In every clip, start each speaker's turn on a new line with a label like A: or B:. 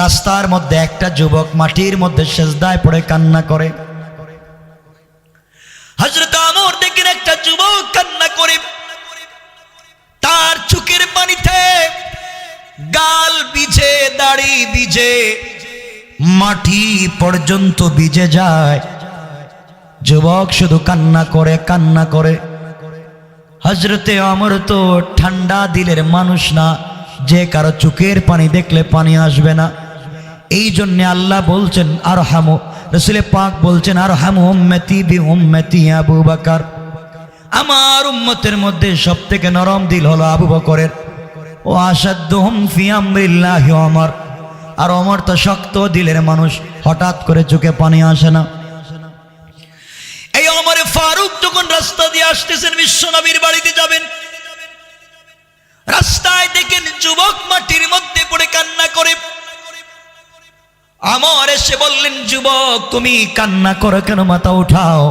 A: রাস্তার মধ্যে একটা যুবক মাটির মধ্যে সেজদায় পড়ে কান্না করে। হজরত আমর দেখেন একটা যুবক কান্না করে। তার চুকের পানিতে গাল বিজে দাড়ি বিজে মাটি পর্যন্ত ভিজে যায়। যুবক শুধু কান্না করে কান্না করে। হজরতে অমর তো ঠান্ডা দিলের মানুষ না, যে কারও চোখের পানি দেখলে পানি আসবে না। এই জন্যে আল্লাহ বলছেন আর হামো রসুলে পাক বলছেন আর হামু উম্মতি বি উম্মতি আবু বাকার। আমার উম্মতের মধ্যে সব থেকে নরম দিল হলো আবু বকরের। ও আসাদ্দ হুম ফি আমরিল্লাহ আর অমর তো শক্ত দিলের মানুষ, হঠাৎ করে চোখে পানি আসে না। এই অমরে ফারুক যখন রাস্তা দিয়ে আসতেছেন বিশ্বনবীর বাড়িতে যাবেন। রাস্তায় দেখেন যুবক মাটির মধ্যে পড়ে কান্না করে। আমার এসে বললেন, যুবক, তুমি কান্না করো কেন? মাথা উঠাও।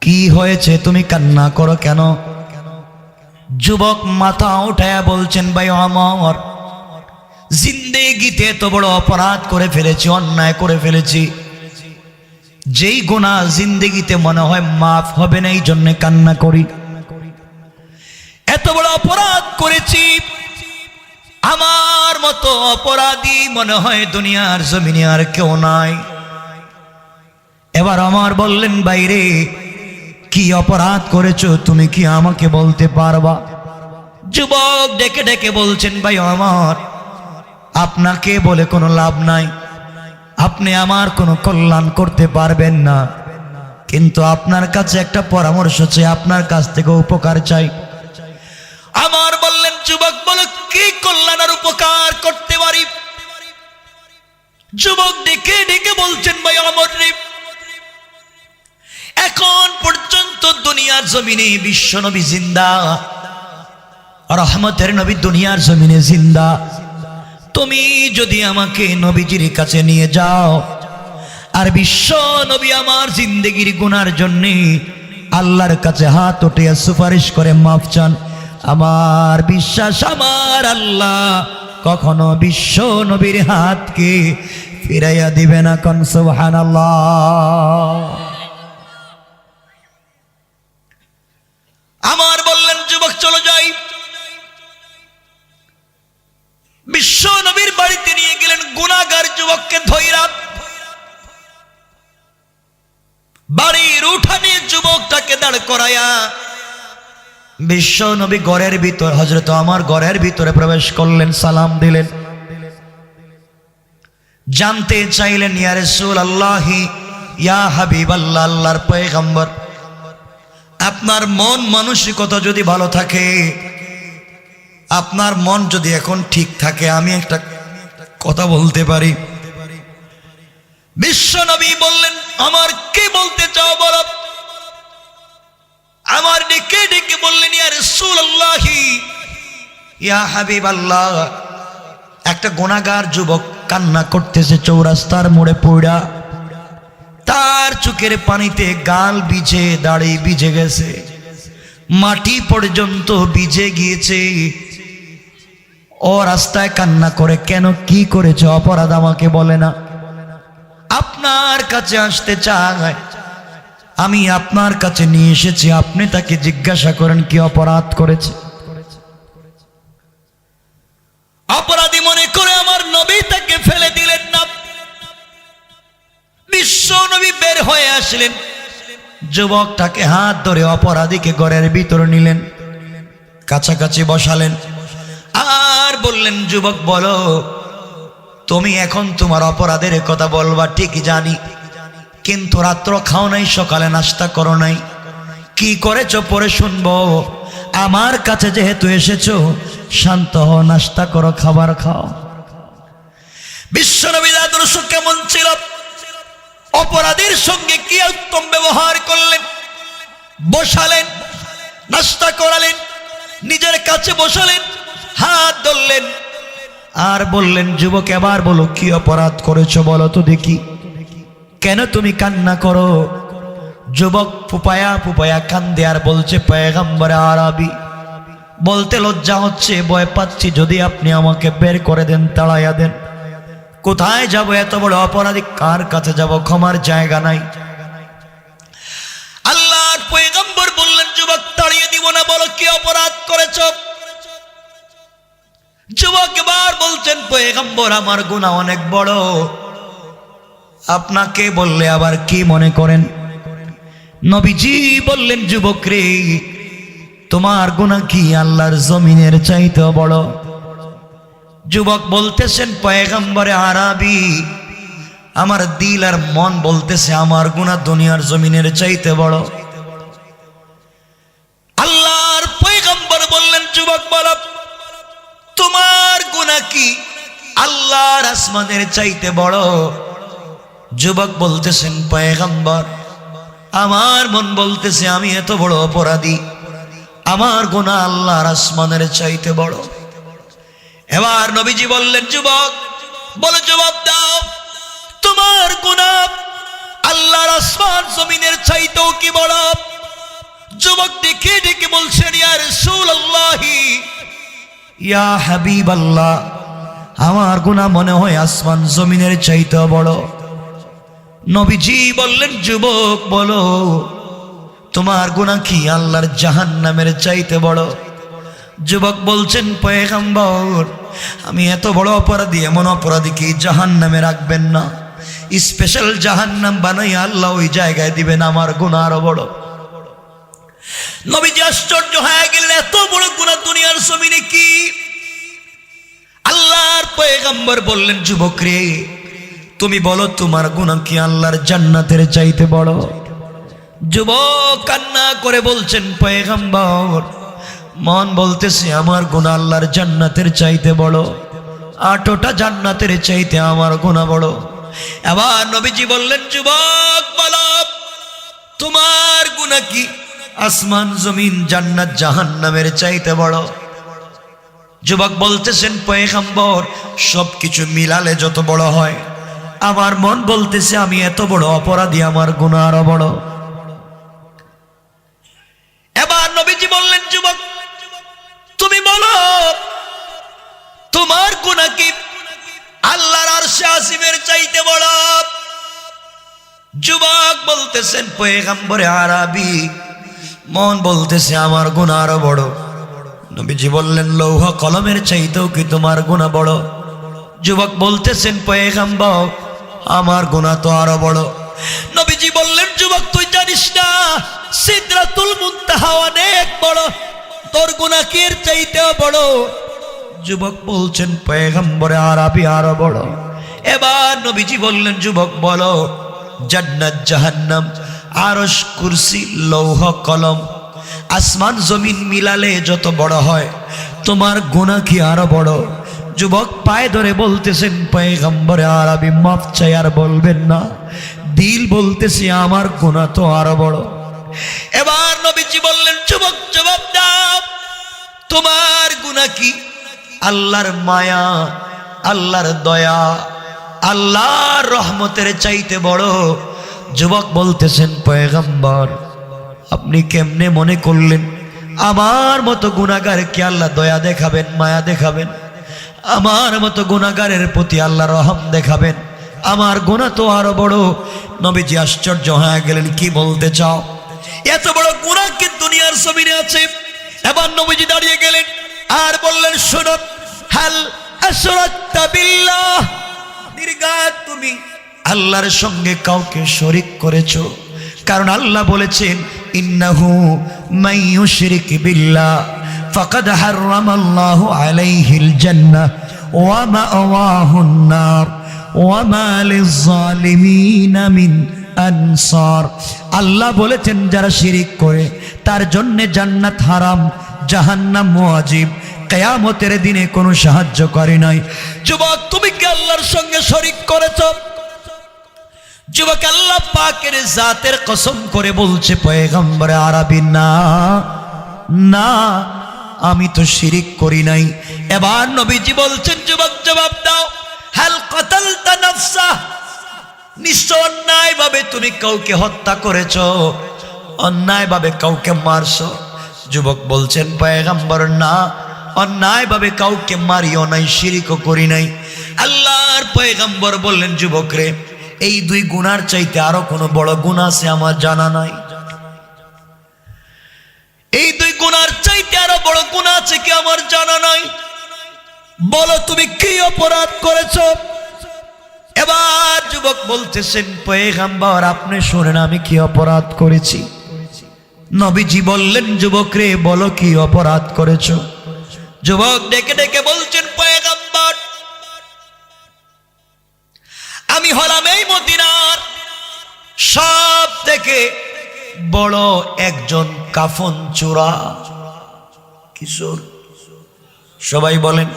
A: কি হয়েছে? তুমি কান্না করো কেন? যুবক মাথা উঠায়া বলছেন, ভাই আমার জিন্দেগিতে এত বড় অপরাধ করে ফেলেছি, অন্যায় করে ফেলেছি। যেই গোনা জিন্দেগিতে মনে হয় মাফ হবে না এই জন্য কান্না করি। এত বড় অপরাধ করেছি আমার মতো অপরাধী মনে হয় দুনিয়ার জমিনে আর কেউ নাই। এবার আমার বললেন, বাইরে কি অপরাধ করেছ? তুমি কি আমাকে বলতে পারবা? যুবক ডেকে ডেকে বলছেন, ভাই, আমার আপনাকে বলে কোনো লাভ নাই। আপনি আমার কোনো কল্যাণ করতে পারবেন না। কিন্তু আপনার কাছে একটা পরামর্শ চাই, আপনার কাছ থেকে উপকার চাই। আমার বললেন, যুবক, বলো কি কল্যাণ আর উপকার করতে পারি? যুবক ডেকে ডেকে বলছেন, ভাই আমার রে, এখন পর্যন্ত দুনিয়ার জমিনে বিশ্ব নবী জিন্দা, রহমতের নবী দুনিয়ার জমিনে জিন্দা। তুমি যদি আমাকে নবীজির কাছে নিয়ে যাও, আর বিশ্ব নবী আমার জিন্দগির গুনার জন্যে আল্লাহর কাছে হাত উঠিয়ে সুপারিশ করে মাফ চান আমার বিশ্বাস আমার আল্লাহ কখনো বিশ্ব নবীর হাতকে ফিরাইয়া দিবে না কনসুহান সুবহানাল্লাহ। বিশ্ব নবী ঘরের ভিতর হজরত আমার ঘরের ভিতরে প্রবেশ করলেন, সালাম দিলেন। জানতে চাইলেন, ইয়া রাসূল আল্লাহি ইয়া হাবিব আল্লাহ আল্লাহর পয়গম্বর। আপনার মন মানসিকতা যদি ভালো থাকে, আপনার মন যদি এখন ঠিক থাকে, আমি একটা কথা বলতে পারি। বিশ্ব নবী বললেন, আমার কি বলতে চাও বল? আমার ডেকে ডেকে বললেন রাসূলুল্লাহি, ইয়া হাবিব আল্লাহ একটা গোনাগার যুবক কান্না করতেছে চৌরাস্তার মোড়ে পড়া তার চোখের পানিতে গাল বিজে দাড়ি বিজে গেছে। মাটি পর্যন্ত বিজে গিয়েছে। ও রাস্তায় কান্না করে, কেন, কি করেছে? অপরাধ আমাকে বলে না। আপনার কাছে আসতে চায় আমি আপনার কাছে নিয়ে এসেছি, আপনি তাকে জিজ্ঞাসা করেন কি অপরাধ করেছে। অপরাধী মনে করে আমার নবী তাকে ফেলে দিলেন না। বিশ্ব নবী বের হয়ে আসলেন। যুবকটাকে হাত ধরে অপরাধীকে ঘরের ভিতরে নিলেন, কাছাকাছি বসালেন। আর বললেন, যুবক বলো, তুমি এখন তোমার অপরাধের কথা বলবা, ঠিক জানি। কিন্তু রাত্র খাও নাই, সকালে নাস্তা করো নাই। কি করেছ পরে শুনব? আমার কাছে যেহেতু এসেছ, শান্ত হও, নাস্তা করো, খাবার খাও। বিশ্বনবীর আদর্শ কেমন ছিল? অপরাধীর সঙ্গে কি উত্তম ব্যবহার করলেন? বসালেন, নাস্তা করালেন, নিজের কাছে বসালেন, হাত ধরলেন। আর বললেন, যুবক, এবার বলো, কি অপরাধ করেছ বলো তো দেখি। কেন তুমি কান্না করো? যুবক ফুপায়া ফুপায়া কান্দে আর বলছে, পয়গম্বর আরবি। বলতে লজ্জা হচ্ছে, ভয় পাচ্ছি, যদি আপনি আমাকে বের করে দেন, তাড়াইয়া দেন। কোথায় যাব এত বড় অপরাধী? কার কাছে যাব? ক্ষমার জায়গা নাই। আল্লাহর পয়গম্বর বললেন, যুবক, তাড়িয়ে দিব না, বলো কি অপরাধ করেছ? যুবক এবার বলছেন, পয়গম্বর, আমার গুণা অনেক বড়। আপনাকে বললে আবার কি মনে করেন? নবীজি বললেন যুবক রে তোমার গুণা কি আল্লাহর জমিনের চাইতে বড়? যুবক বলতেছেন, পয়গম্বরে আরাবি, আমার দিল আর মন বলতেছে আমার গুণা দুনিয়ার জমিনের চাইতে বড়। আল্লাহর পয়গম্বর বললেন, যুবক, বল, তোমার গুণা কি আল্লাহর আসমানের চাইতে বড়? যুবক বলতেছেন, পয়গম্বর, আমার মন বলতেছে আমি এত বড় অপরাধী। আমার গোনা আল্লাহর আসমানের চাইতে বড়। এবার নবীজি বললেন, যুবক, বলে জবাব দাও। তোমার গুণা আল্লাহর আসমান জমিনের চাইতেও কি বড়? যুবক দেখে ডেকে বলছেন, ইয়া রাসূলুল্লাহি, ইয়া হাবিব আল্লাহ আমার গুণা মনে হয় আসমান জমিনের চাইতে বড়। নবীজি বললেন, যুবক, বলো, তোমার গুণা কি? আল্লাহর জাহান নামের চাইতে বড়? যুবক বলছেন, পয়গাম্বর, আমি এত বড় অপরাধী, এমন অপরাধী কি জাহান নামে রাখবেন না? স্পেশাল জাহান নাম বানাই আল্লাহ ওই জায়গায় দিবেন, আমার গুণা আরও বড়। নবীজি আশ্চর্য হয়ে গেলেন, এত বড় গুণা দুনিয়ার জমিনে কি? আল্লাহর পয়েগাম্বর বললেন, যুবক রে তুমি বলো, তোমার গুণা কি আল্লাহর জান্নাতের চাইতে বড়? যুবক কান্না করে বলছেন, পয়গাম্বর, মন বলতেছে আমার গুণা আল্লাহর জান্নাতের চাইতে বড়। আটোটা জান্নাতের চাইতে আমার গুণা বড়। এবার নবীজি বললেন, যুবক, বলো, তোমার গুণা কি? আসমান, জমিন, জান্নাত, জাহান্নামের চাইতে বড়? যুবক বলতেছেন, পয়গাম্বর, সবকিছু মিলালে যত বড় হয়। আমার মন বলতেছে, আমি এত বড় অপরাধী, আমার গুণা আরও বড়। এবার নবীজি বললেন, যুবক, তুমি বলো, তোমার গুণা কি? আল্লাহর আরশে আসিমের চাইতে বড়? যুবক বলতেছেন, পয়গাম্বরে আরাবি, মন বলতেছে, আমার গুণ আরও বড়। নবীজি বললেন, লৌহ কলমের চাইতেও কি তোমার গুণা বড়? যুবক বলতেছেন, পয়গাম্বর আমার গোনা তো আরও বড়। নবীজি বললেন, যুবক, তুই জানিস না, সিদ্রাতুল অনেক বড়। তোর গুণা কি চাইতেও বড়। যুবক বলছেন, পয়গম্বরে আরবি আরও বড়। এবার নবীজি বললেন, যুবক, বলো, জান্নাত, জাহান্নাম, আরশ, কুরসি, লৌহ, কলম, আসমান, জমিন মিলালে যত বড় হয়, তোমার গুণা কি আরও বড়? যুবক পায়ে ধরে বলতেছেন, পয়গম্বরে আরবি মাফ চাই, আর বলবেন না। দিল বলতেছে, আমার গুণা তো আরও বড়। এবার নবীজি বললেন, যুবক, জবাব দাও। তোমার গুণা কি? আল্লাহর মায়া, আল্লাহর দয়া, আল্লাহর রহমতের চাইতে বড়। যুবক বলতেছেন, পয়গম্বর, আপনি কেমনে মনে করলেন? আমার মতো গুণাগারকে আল্লাহ দয়া দেখাবেন, মায়া দেখাবেন? আমার মতো গুণাগারের প্রতি আল্লাহ রহম দেখাবেন। আমার গুণা তো আরও বড়। নবীজি আশ্চর্য হয়ে গেলেন, কি বলতে চাও? এত বড় গুণা কি দুনিয়ার জমিনে আছে? এবার নবীজি দাঁড়িয়ে গেলেন আর বললেন, শোনো, হাল নির্গাত তুমি আল্লাহর সঙ্গে কাউকে শরিক করেছ? কারণ আল্লাহ বলেছেন, ইন্নাহু মাইয়ুশরিক বিল্লাহ। হারামাল্লাহু আলাইহিল জান্নাহ ওয়া মাআওয়াহুন নার ওয়া মা লিয-যালিমিনা মিন আনসার আল্লাহ বলেছেন, যারা শিরিক করে, তার জন্য জান্নাত হারাম, জাহান্নাম ওয়াজিব, কেয়ামতের দিনে কোনো সাহায্য করে নাই। যুবক, তুমি কি আল্লাহর সঙ্গে শরিক করেছ? যুবক, আল্লাহ পাকের জাতের কসম করে বলছে, পয়গম্বরে আরবি, না না আমি তো শিরিক করি নাই। এবার নবীজি বলছেন, যুবক জবাব দাও। হাল ভাবে তুমি কাউকে হত্যা করেছ কাউকে মারছ। যুবক বলছেন, পয়গাম্বর, না কাউকে মারিও নাই, শিরিকও করি নাই। আল্লাহর পয়গাম্বর বললেন, যুবক রে, এই দুই গুনার চাইতে আরও কোনো বড় গুণ আছে আমার জানা নাই। এই দুই চাইতে আরও বড় গুণ আছে কি আমার জানা নাই? বলো তুমি কি অপরাধ করেছ? এবার যুবক বলতেছেন আপনি শোনেন আমি কি অপরাধ করেছি? নবীজি বললেন, যুবক রে, বলো কি অপরাধ করেছ? যুবক ডেকে ডেকে বলছেন, পয়গাম্বর, আমি হলাম এই মদিনার সব থেকে বড় একজন কাফন চোরা। কিশোর। সবাই বলেন,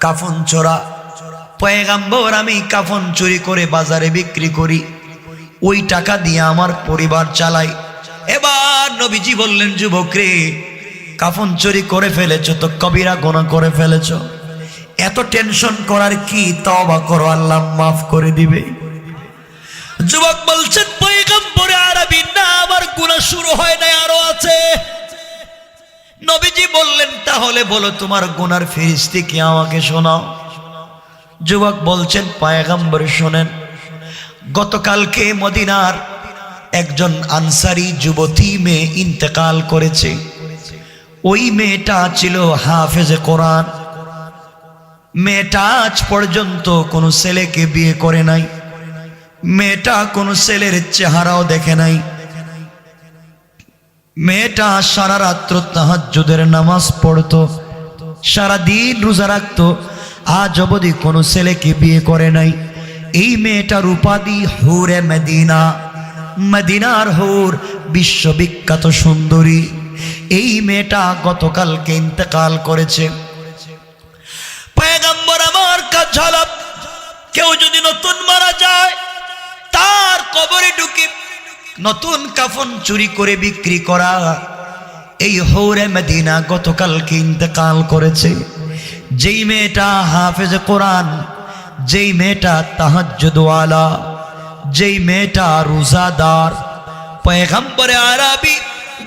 A: কাফন চোরা। পয়গাম্বর, আমি কাফন চুরি করে বাজারে বিক্রি করি। ওই টাকা দিয়ে আমার পরিবার চালাই এবার নবীজি বললেন যুবক রে কাফন চুরি করে ফেলেছ তো, কবিরা গোনা করে ফেলেছ। এত টেনশন করার কি তবা করো, আল্লাহ মাফ করে দিবে। যুবক বলছেন, পয়গম্বরে, আরবি, না, আমার গুণা শুরু হয় নাই, আরও আছে। নবীজি বললেন, তাহলে বলো তোমার গুনার ফিরিস্তি কি আমাকে শোনাও? যুবক বলছেন, পায়গাম্বর শোনেন, গতকালকে মদিনার একজন আনসারি যুবতী মেয়ে ইন্তেকাল করেছে। ওই মেয়েটা ছিল হাফেজে কোরআন। মেয়েটা আজ পর্যন্ত কোনো ছেলেকে বিয়ে করে নাই। মেয়েটা কোনো ছেলের চেহারাও দেখে নাই। মেয়েটা সারা রাত্র তাহাজ্জুদের নামাজ পড়তো, সারা দিন রোজা রাখতো, আজ অবধি কোনো ছেলেকে বিয়ে করে নাই। এই মেয়েটার উপাধি হুরে মেদিনা, মদিনার হোর বিশ্ববিখ্যাত সুন্দরী। এই মেয়েটা গতকালকে ইন্তেকাল করেছে। আমার কেউ যদি নতুন মারা যায়, তার কবরে ঢুকে নতুন কাফন চুরি করে বিক্রি করা। এই হৌরে মদিনা গতকালকে ইন্তেকাল করেছে। যেই মেয়েটা হাফেজ কোরআন, যেই মেয়েটা তাহাজ্জুদওয়ালা, যেই মেয়েটা রোজাদার, পয়গম্বরে আরবি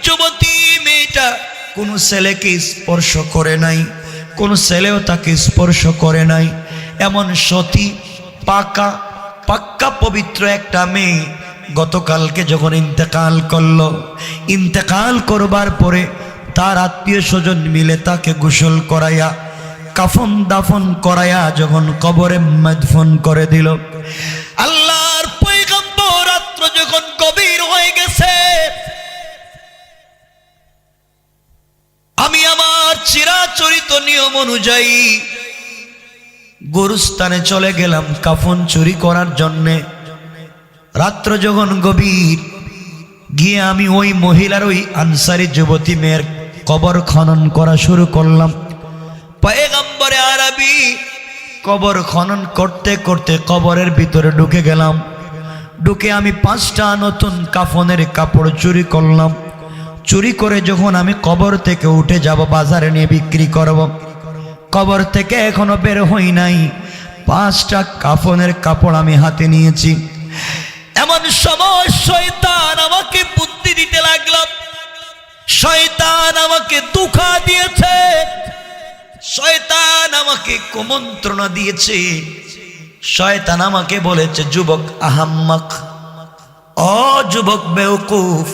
A: যুবতী মেয়েটা কোন ছেলেকে স্পর্শ করে নাই, কোন ছেলেও তাকে স্পর্শ করে নাই। এমন সতী, পাকা, পাক্কা পবিত্র একটা মেয়ে গতকালকে যখন ইন্তেকাল করল, ইন্তেকাল করবার পরে তার আত্মীয় স্বজন মিলে তাকে গোসল করাইয়া, কাফন দাফন করাইয়া যখন কবরে মদফন করে দিল। আল্লাহর রাত্র যখন গভীর হয়ে গেছে, আমি আমার চিরাচরিত নিয়ম অনুযায়ী গরুস্থানে চলে গেলাম কাফন চুরি করার জন্যে। রাত্র যখন গভীর, গিয়ে আমি ওই মহিলার ওই আনসারি যুবতী মেয়ের কবর খনন করা শুরু করলাম। পয়গম্বরে আরবি, কবর খনন করতে করতে কবরের ভিতরে ঢুকে গেলাম। ঢুকে আমি পাঁচটা নতুন কাফনের কাপড় চুরি করলাম। চুরি করে যখন আমি কবর থেকে উঠে যাব, বাজারে নিয়ে বিক্রি করব। কবর থেকে এখনও বের হই নাই। পাঁচটা কাফনের কাপড় আমি হাতে নিয়েছি। এমন সময় শয়তান আমাকে বুদ্ধি দিতে লাগলাম শয়তান আমাকে দুঃখা দিয়েছে। শয়তান আমাকে কুমন্ত্রণা দিয়েছে। শয়তান আমাকে বলেছে, যুবক আহাম্মক ও যুবক বেউকুফ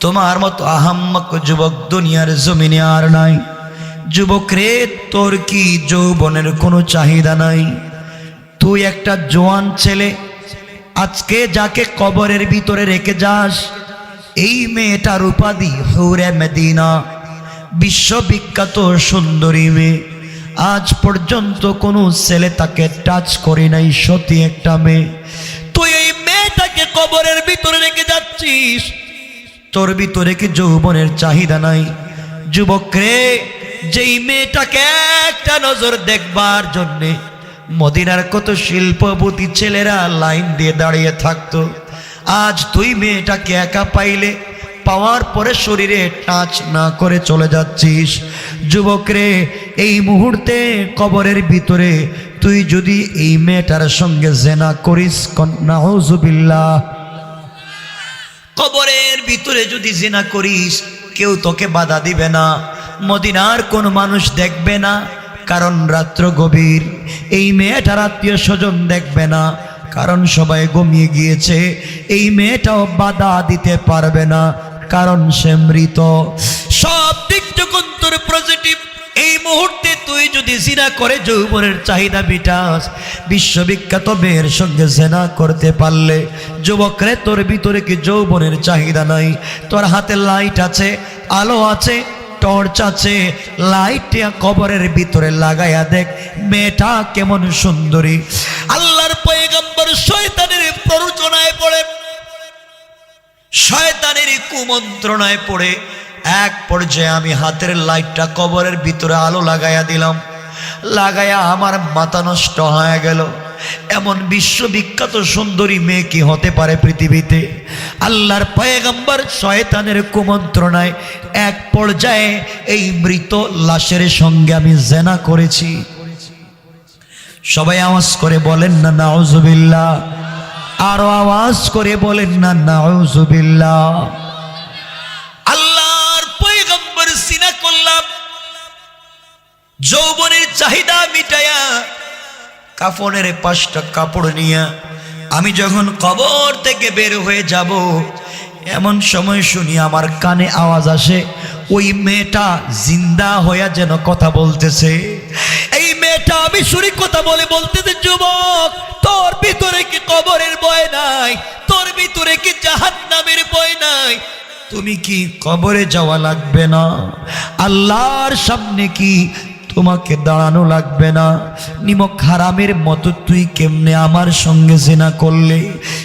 A: তোমার মতো আহাম্মক যুবক দুনিয়ার জমিনে আর নাই। যুবক রে, তোর কি যৌবনের কোনো চাহিদা নাই? তুই একটা জোয়ান ছেলে আজকে যাকে কবরের ভিতরে রেখে যাস, এই মেয়েটার উপাধি হৌরে মেদিনা, বিশ্ববিখ্যাত সুন্দরী মেয়ে। আজ পর্যন্ত কোনো ছেলে তাকে টাচ করে নাই, সতী একটা মেয়ে। তুই এই মেয়েটাকে কবরের ভিতরে রেখে যাচ্ছিস, তোর ভিতরে কি যৌবনের চাহিদা নাই? যুবক রে, যেই মেয়েটাকে একটা নজর দেখবার জন্যে মদিনার কত শিল্পপতি ছেলেরা লাইন দিয়ে দাঁড়িয়ে থাকতো। আজ তুই মেয়েটাকে একা পাইলে পাওয়ার পরে শরীরে টাচ না করে চলে যাচ্ছিস। যুবক রে, এই মুহূর্তে কবরের ভিতরে তুই যদি এই মেয়েটার সঙ্গে জেনা করিস নাহজুবিল্লাহ কবরের ভিতরে যদি জেনা করিস, কেউ তোকে বাধা দিবে না। মদিনার কোনো মানুষ দেখবে না। কারণ রাত্র গভীর। এই মেয়েটার আত্মীয় স্বজন দেখবে না, কারণ সবাই ঘুমিয়ে গিয়েছে। এই মেয়েটাও বাধা দিতে পারবে না, কারণ সে মৃত। সব দিক যখন তোর পজিটিভ এই মুহূর্তে তুই যদি জিনা করে যৌবনের চাহিদা বিটাস বিশ্ববিখ্যাত মেয়ের সঙ্গে জেনা করতে পারলে যুবকরে তোর ভিতরে কি যৌবনের চাহিদা নাই? তোর হাতে লাইট আছে, আলো আছে টর্চ আছে লাইটটা কবরের ভিতরে লাগাইয়া দেখ, মেয়েটা কেমন সুন্দরী। আল্লাহর পয়গম্বর শয়তানের প্ররোচনায় পড়ে, শয়তানের কুমন্ত্রণায় পড়ে। এক পর্যায়ে আমি হাতের লাইটটা কবরের ভিতরে আলো লাগাইয়া দিলাম। লাগাইয়া আমার মাথা নষ্ট হয়ে গেল। এমন বিশ্ববিখ্যাত সুন্দরী মেয়ে কি হতে পারে পৃথিবীতে? আল্লাহর পয়গম্বর শয়তানের কুমন্ত্রণায় এক পর্যায়ে এই মৃত লাশের সঙ্গে আমি জেনা করেছি। সবাই আওয়াজ করে বলেন না, নাউজুবিল্লাহ। আরও আওয়াজ করে বলেন না, নাউজুবিল্লাহ। আল্লাহর পয়গম্বর সিনা করলাম, যৌবনের চাহিদা মিটায়া কাফনের পাঁচটা কাপড় নিয়ে আমি যখন কবর থেকে বের হয়ে যাব, এমন সময় শুনি আমার কানে আওয়াজ আসে, ওই মেয়েটা জিন্দা হইয়া যেন কথা বলতেছে। এই মেয়েটা, আমি শুনি কথা বলে বলতেছে, যুবক, তোর ভিতরে কি কবরের ভয় নাই? তোর ভিতরে কি জাহান্নামের ভয় নাই? তুমি কি কবরে যাওয়া লাগবে না? আল্লাহর সামনে কি তোমাকে দাঁড়ানো লাগবে না। নিমক হারামের মতো তুই কেমনে আমার সঙ্গে জেনা করলে?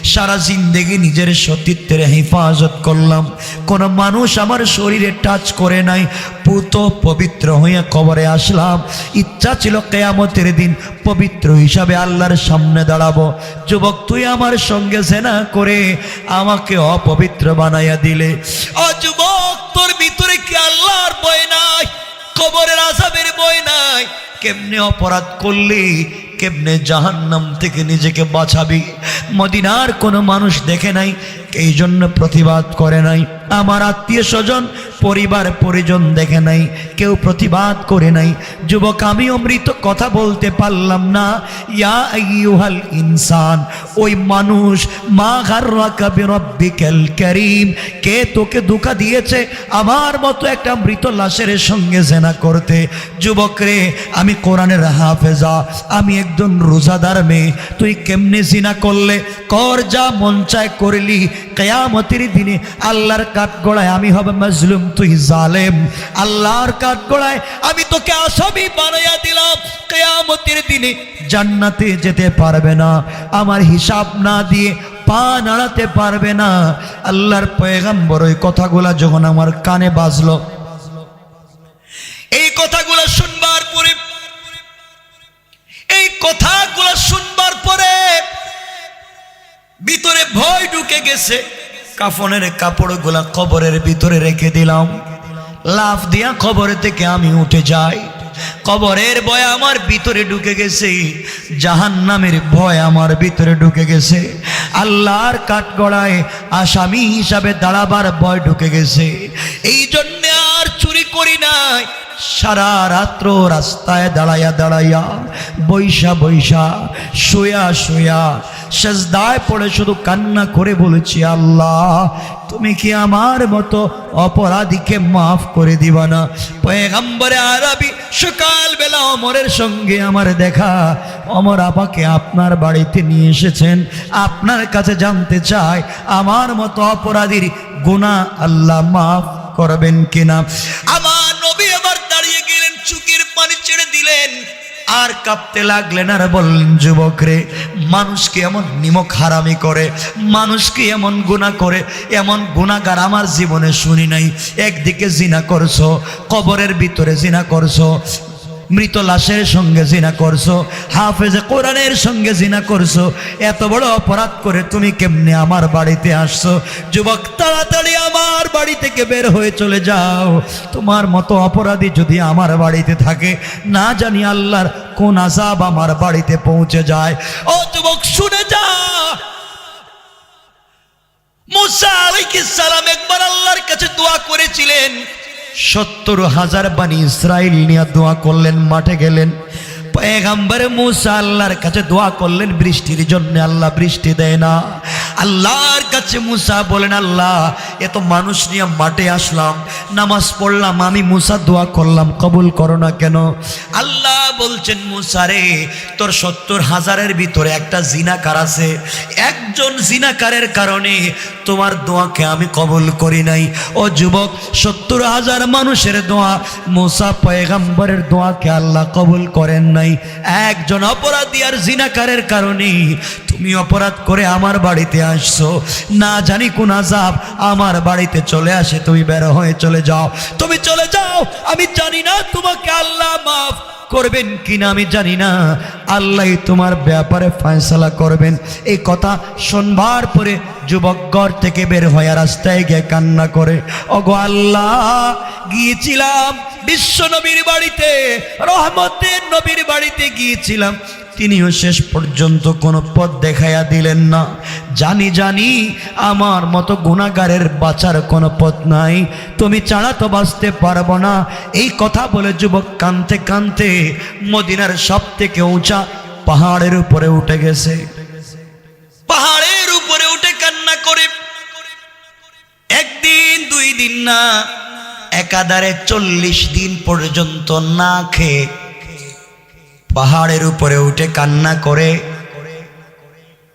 A: সারা জিন্দেগি নিজের সতীত্বের হেফাজত করলাম। কোনো মানুষ আমার শরীরে টাচ করে নাই। পুত পবিত্র হইয়া কবরে আসলাম। ইচ্ছা ছিল কেয়ামতের দিন পবিত্র হিসাবে আল্লাহর সামনে দাঁড়াবো। যুবক, তুই আমার সঙ্গে জেনা করে আমাকে অপবিত্র বানাইয়া দিলে। ও যুবক, তোর ভিতরে কি আল্লাহর কেমনে অপরাধ করলি? কেমনে জাহান্নাম থেকে নিজেকে বাঁচাবি? মদিনার কোনো মানুষ দেখে নাই এই জন্য প্রতিবাদ করে নাই। আমার আত্মীয় স্বজন পরিবার পরিজন দেখে নাই, কেউ প্রতিবাদ করে নাই। যুবক, আমি অমৃত কথা বলতে পারলাম না। ইয়া আইয়ুহাল ইনসান, ওই মানুষ, মা গাররাকা বিরাব্বিকাল কারীম, কে তোকে ধোঁকা দিয়েছে? আমার মতো একটা মৃত লাশের সঙ্গে জেনা করতে। যুবক রে, আমি কোরআনের হাফেজা, আমি একজন রোজাদার মেয়ে। তুই কেমনে জিনা করলে? কর যা মন চায় করলি। কেয়ামতের দিনে আল্লাহর কাঠগড়ায় আমি হবে মজলুম। তুই জালেম, আল্লাহর আমি তোকে আসামি বানাইয়া দিলাম। দিনে জান্নাতে যেতে পারবে না, আমার হিসাব না দিয়ে পা নাড়াতে পারবে না। আল্লাহর পয়গাম্বর ওই কথাগুলা যখন আমার কানে বাজলো, এই কথাগুলো শুনবার পরে, এই কথাগুলো শুনবার পরে ভিতরে ভয় ঢুকে গেছে। কাফনের কাপড়গুলা কবরের ভিতরে রেখে দিলাম। লাফ দিয়া কবর থেকে আমি উঠে যাই। কবরের ভয় আমার ভিতরে ঢুকে গেছে। জাহান নামের ভয় আমার ভিতরে ঢুকে গেছে। আল্লাহর কাঠগড়ায় আসামি হিসাবে দাঁড়াবার ভয় ঢুকে গেছে। এই জন্যে চুরি করি নাই। সারা রাত্র রাস্তায় দাঁড়াইয়া দাঁড়াইয়া বৈশা বৈশা শুয়া শুয়া সেজদায় পড়ে শুধু কান্না করে বলেছি, আল্লাহ, তুমি কি আমার মতো অপরাধীকে মাফ করে দিবা না? পয়গাম্বরে আরবি, সকালবেলা অমরের সঙ্গে আমার দেখা। অমর আপাকে আপনার বাড়িতে নিয়ে এসেছেন। আপনার কাছে জানতে চাই, আমার মতো অপরাধীর গুণা আল্লাহ মাফ করবেন কিনা? আমার নবী আবার দাঁড়িয়ে গেলেন, চুকির পানি ছেড়ে দিলেন। আর কাঁপতে লাগলেন আর বললেন, যুবক রে, মানুষকে এমন নিমক হারামি করে, মানুষকে এমন গুণা করে, এমন গুণাগার আমার জীবনে শুনি নাই। একদিকে জিনা করছ, কবরের ভিতরে জিনা করছ মৃত লাশের সঙ্গে জিনা করছ, হাফেজে কোরআনের সঙ্গে জিনা করছ, এত বড় অপরাধ করে তুমি কেমনে আমার বাড়িতে আসছো? যুবক, তাড়াতাড়ি আমার বাড়ি থেকে বের হয়ে চলে যাও। তোমার মতো অপরাধী যদি আমার বাড়িতে থাকে, না জানি আল্লাহর কোন আজাব আমার বাড়িতে পৌঁছে যায়। ও যুবক, শুনে যা। মুসা আলাইহিস সালাম একবার আল্লাহর কাছে দোয়া করেছিলেন। সত্তর হাজার বাণী ইসরায়েল নিয়ে দোয়া করলেন মাঠে গেলেন। পয়গাম্বর মুসা আল্লাহর কাছে দোয়া করলেন বৃষ্টির জন্য, আল্লাহ বৃষ্টি দেয় না। আল্লাহর কাছে মুসা বলেন, আল্লাহ, এত মানুষ নিয়ে মাঠে আসলাম, নামাজ পড়লাম, আমি মুসা দোয়া করলাম, কবুল করো না কেন? আল্লাহ বলছেন, মুসা রে, তোর সত্তর হাজারের ভিতরে একটা জিনাকার আছে। একজন জিনাকারের কারণে তোমার দোয়াকে আমি কবুল করি নাই। ও যুবক, সত্তর হাজার মানুষের দোয়া, মুসা পয়গাম্বরের দোয়াকে আল্লাহ কবুল করেন নাই। একজন অপরাধী আর জিনাকারের কারণে তুমি অপরাধ করে আমার বাড়িতে আসছো। না জানি কোন আজাব আমার বাড়িতে চলে আসে, তুমি বের হয়ে চলে যাও। তুমি চলে যাও, আমি জানি না তোমাকে আল্লাহ মাফ করবেন কিনা আমি জানি না। আল্লাহ তোমার ব্যাপারে ফয়সালা করবেন। এই কথা শোনবার পরে যুবক ঘর থেকে বের হয়ে রাস্তায় গিয়ে কান্না করে অগো আল্লাহ, গিয়েছিলাম বিশ্ব নবীর বাড়িতে রহমতের নবীর বাড়িতে গিয়েছিলাম। তিনিও শেষ পর্যন্ত কোনো পথ দেখাইয়া দিলেন না। জানি জানি, আমার মতো গুণাগারের বাঁচার কোনো পথ নাই। তুমি ছাড়া তো বাঁচতে পারব না। এই কথা বলে যুবক কানতে কানতে মদিনার সব থেকে উঁচা পাহাড়ের উপরে উঠে গেছে। পাহাড়ের উপরে উঠে কান্না করে। একদিন, দুই দিন না, একাধারে চল্লিশ দিন পর্যন্ত না খেয়ে পাহাড়ের উপরে উঠে কান্না করে।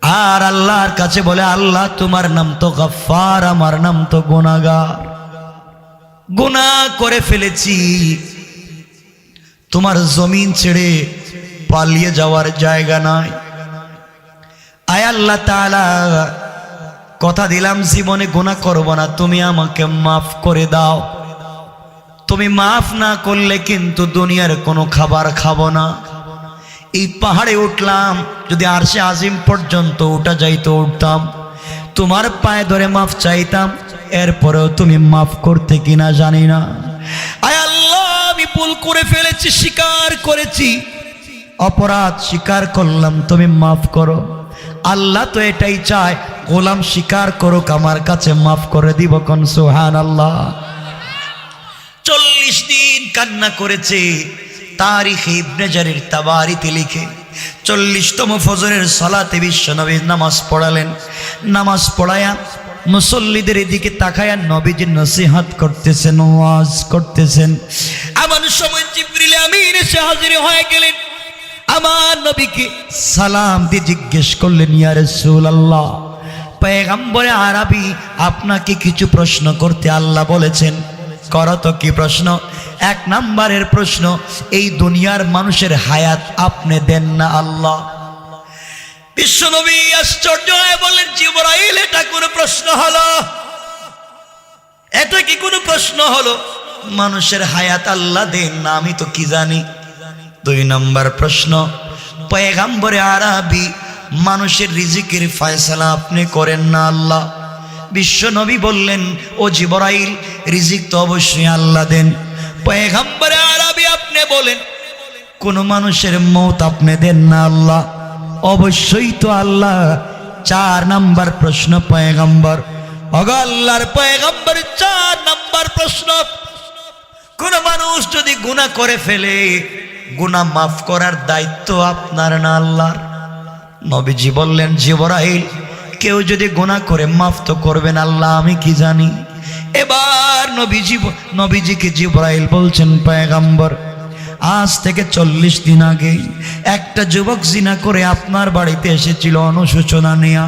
A: আর আল্লাহর কাছে বলে, আল্লাহ, তোমার নাম তো গফার আমার নাম তো গুনাগার গুনাহ করে ফেলেছি। তোমার জমিন ছেড়ে পালিয়ে যাওয়ার জায়গা নাই। আয় আল্লাহ কথা দিলাম, জীবনে গুণা করব না। তুমি আমাকে মাফ করে দাও। তুমি মাফ না করলে কিন্তু দুনিয়ার কোনো খাবার খাব না। এই পাহাড়ে উঠলাম, যদি আরশে আজিম পর্যন্ত উঠা যাইতো উঠতাম। তোমার পায়ে ধরে মাফ চাইতাম, এরপরেও তুমি মাফ করতে কিনা জানি না। আয় আল্লাহ, আমি ভুল করে ফেলেছি, স্বীকার করেছি। অপরাধ স্বীকার করলাম, তুমি মাফ করো। আল্লাহ তো এটাই চায়, গোলাম স্বীকার করুক, আমার কাছে মাফ করে দিব কোন সুহান আল্লাহ চল্লিশ দিন কান্না করেছে তারিখে ইবনে জারির তাবারিতে লিখে চল্লিশতম ফজরের সলাতে বিশ্বনবী নামাজ পড়ালেন। নামাজ পড়ায়া মুসল্লিদের এদিকে তাকায়া নবীজি নসিহাত করতেছেন, ওয়াজ করতেছেন। এমন সময় জিব্রিলে আমিন এসে হাজির হয়ে গেলেন। আমার নবীকে সালাম দিয়ে জিজ্ঞেস করলেন, ইয়া রাসূলুল্লাহ পেগম্বরে আরবি আপনাকে কিছু প্রশ্ন করতে আল্লাহ বলেছেন? করো তো, কি প্রশ্ন? এক নাম্বারের প্রশ্ন, এই দুনিয়ার মানুষের হায়াত আপনি দেন না আল্লাহ? বিশ্বনবী আশ্চর্য হয়ে বললেন, জিবরাইল, এটা কোনো প্রশ্ন হলো? এটা কি কোনো প্রশ্ন হলো? মানুষের হায়াত আল্লাহ দেন না, আমি তো কি জানি? দুই নম্বর প্রশ্ন, পয়গাম্বরে আরবি, মানুষের রিজিকের ফয়সালা আপনি করেন না আল্লাহ? বিশ্বনবী বললেন, ও জিবরাইল, রিজিক তো অবশ্যই আল্লাহ দেন। পয়গাম্বরে আরবি আপনি বলেন। কোন মানুষের মৌত আপনি দেন না আল্লাহ। অবশ্যই তো আল্লাহ চার নাম্বার প্রশ্ন পয়গাম্বর। অগ আল্লাহর পয়গাম্বর চার নাম্বার প্রশ্ন। কোন মানুষ যদি গুনাহ করে ফেলে গুনাহ মাফ করার দায়িত্ব আপনার না আল্লাহর। নবীজি বললেন, জিবরাইল, কেউ যদি গুনাহ করে মাফ তো করবেন আল্লাহ, আমি কি জানি? এবার নবীজি নবীজিকে জিবরাইল বলছেন, পয়গাম্বর, আজ থেকে চল্লিশ দিন আগে একটা যুবক জিনা করে আপনার বাড়িতে এসেছিল অনুশোচনা নেয়া,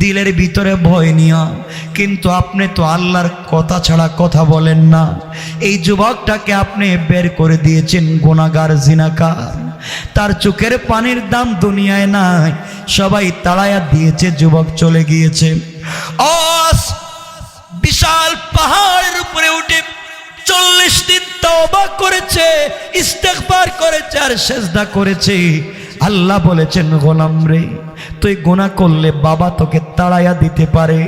A: দিলের ভিতরে ভয় নিয়া। কিন্তু আপনি তো আল্লাহর কথা ছাড়া কথা বলেন না। এই যুবকটাকে আপনি বের করে দিয়েছেন গোনাগার জিনাকার। তার চোখের পানির দাম দুনিয়ায় নাই। সবাই তাড়াইয়া দিয়েছে, যুবক চলে গিয়েছে। অস বিশাল পাহাড়ের উপরে উঠে চল্লিশ দিন তওবা করেছে, ইস্তেগফার করেছে আর সেজদা করেছে। আল্লাহ বলেছেন, গোলাম রে, তুই গোনা করলে বাবা তোকে তাড়াইয়া দিতে পারে,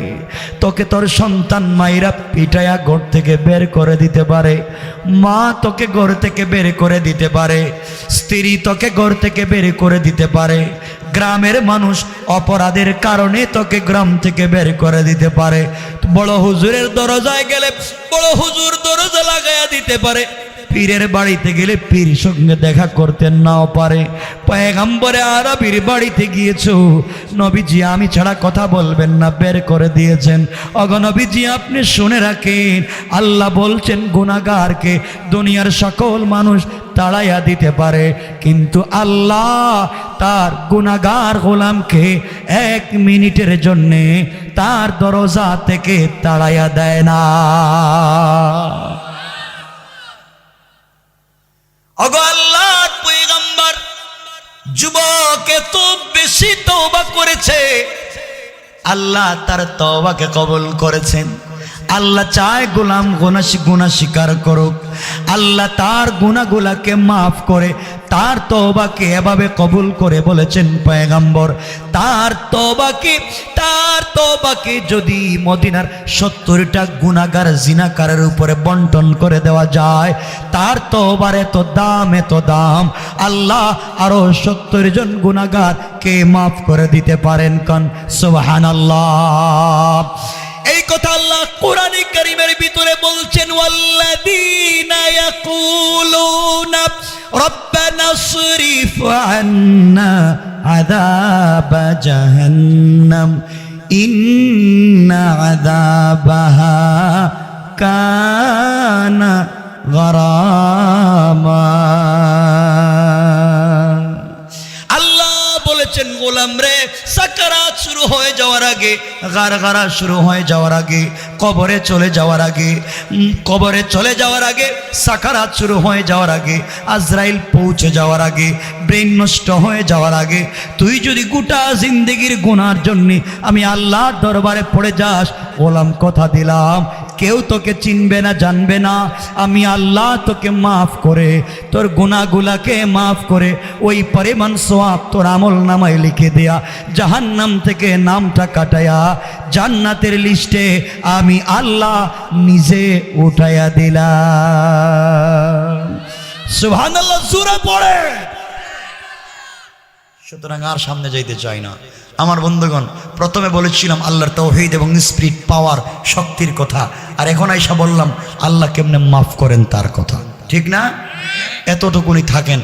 A: তোকে তোর সন্তান মাইরা পিটাইয়া ঘর থেকে বের করে দিতে পারে, মা তোকে ঘর থেকে বের করে দিতে পারে, স্ত্রী তোকে ঘর থেকে বের করে দিতে পারে গ্রামের মানুষ অপরাধের কারণে তোকে গ্রাম থেকে বের করে দিতে পারে। বড় হুজুরের দরজায় গেলে বড় হুজুর দরজা লাগাইয়া দিতে পারে। পীরের বাড়িতে গেলে পীর সঙ্গে দেখা করতে নাও পারে। পয়গাম্বরে আরবির বাড়িতে গিয়েছো। নবীজি আমি ছাড়া কথা বলবেন না, বের করে দিয়েছেন। অগনবীজি আপনি শুনে রাখেন, আল্লাহ বলছেন গুণাগারকে দুনিয়ার সকল মানুষ তাড়াইয়া দিতে পারে। কিন্তু আল্লাহ তার গুণাগার গোলামকে এক মিনিটের জন্যে তার দরজা থেকে তাড়াইয়া দেয় না। পয়গম্বর, যুবক এত বেশি তওবা করেছে। আল্লাহ তার তওবাকে কবল করেছেন। আল্লাহ চায় গোলাম গুনা গুণা স্বীকার করুক। আল্লাহ তার গুণাগুলাকে মাফ করে। তার তওবাকে এভাবে কবুল করে বলেছেন পয়গাম্বর। তার তওবাকে তার তওবাকে যদি মদিনার সত্তরটা গুণাগার জিনাকারের উপরে বন্টন করে দেওয়া যায়, তার তওবার এত দাম এত দাম। আল্লাহ আরও সত্তর জন গুণাগার কে মাফ করে দিতে পারেন কন। সোহান আল্লাহ এই কথা আল্লাহ কোরআনে কারীমের ভিতরে বলছেন, ওয়াল্লাযীনা ইয়াকুলুনা রব্বানা সরিফ আন্না আযাব জাহান্নাম, ইন্না আযাবাহা কানা গরামা। বলেছেন, গোলাম রে, সাকারাত শুরু হয়ে যাওয়ার আগে, গারগারা শুরু হয়ে যাওয়ার আগে, কবরে চলে যাওয়ার আগে কবরে চলে যাওয়ার আগে, সাকারাত শুরু হয়ে যাওয়ার আগে, আজরাইল পৌঁছে যাওয়ার আগে, ব্রেন নষ্ট হয়ে যাওয়ার আগে, তুই যদি গোটা জিন্দেগির গুনার জন্যে আমি আল্লাহর দরবারে পড়ে যাস, গোলাম কথা দিলাম কেউ তোকে চিনবে না, জানবে না। আমি আল্লাহ তোকে মাফ করে, তোর গুনাগুলাকে মাফ করে, ওই পরিমাণ সোয়াব তোর আমল নামায় লিখে দেয়া। জাহান্নাম থেকে নামটা কাটায়া জান্নাতের লিস্টে আমি আল্লাহ নিজে উঠাইয়া দিলাম। সুবহানাল্লাহ, সূরা পড়ে। সুতরাং আর সামনে যাইতে চাই না। আমার বন্ধুগণ, প্রথমে বলেছিলাম আল্লাহর তৌহিদ এবং স্পিরিট, পাওয়ার, শক্তির কথা। আর এখন আইসা বললাম, আল্লাহ কেমনে মাফ করেন তার কথা। ঠিক না? এতটুকুনি থাকেন।